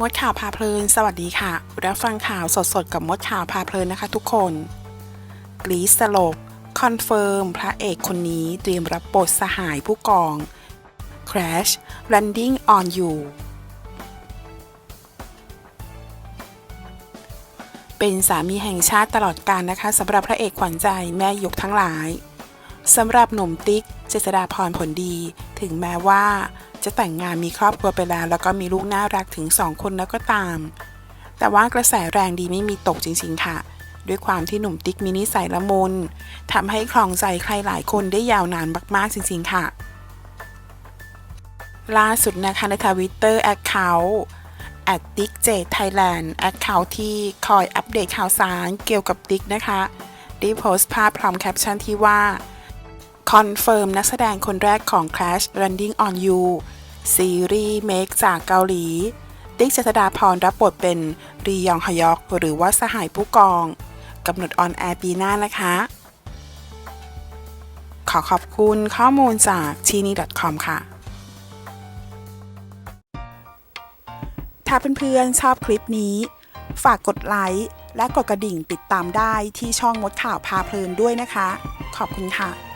มดข่าวพาเพลิน สวัสดีค่ะ รับฟังข่าวสดๆ กับมดข่าวพาเพลินนะคะทุกคน กรีซสลบ คอนเฟิร์ม พระเอกคนนี้เตรียมรับบทสหายผู้กอง Crash Landing on You เป็นสามีแห่งชาติตลอดกาลนะคะสำหรับพระเอกขวัญใจแม่ยกทั้งหลาย สำหรับหนุ่มติ๊ก เจษดาพรผลดี ถึงแม้ว่า จะแต่งงานมีครอบครัวไปแล้ว แล้วก็มีลูกน่ารักถึงสองคนแล้วก็ตาม แต่ว่ากระแสแรงดีไม่มีตกจริงๆค่ะ ด้วยความที่หนุ่มติ๊กมีนิสัยละมุนทำให้คลองใจใครหลายคนได้ยาวนานมากๆจริงๆค่ะ ล่าสุดนะคะในทวิตเตอร์แอคเคาท์ at d i c k j Thailand แอคเคาท์ที่คอยอัปเดตข่าวสารเกี่ยวกับติ๊กนะคะได้โพสต์ภาพพร้อมแคปชั่นที่ว่า คอนเฟิร์มนักแสดงคนแรกของ Crash Landing on You ซีรีส์เมคจากเกาหลี ติ๊กเจษดาพรรับบทเป็นรียองฮยอกหรือว่าสหายผู้กองกำหนดออนแอร์ปีหน้านะคะ ขอขอบคุณข้อมูลจาก t i n i com ค่ะ ถ้าเพื่อนๆชอบคลิปนี้ ฝากกดไลค์และกดกระดิ่งติดตามได้ที่ช่องมดข่าวพาเพลินด้วยนะคะ ขอบคุณค่ะ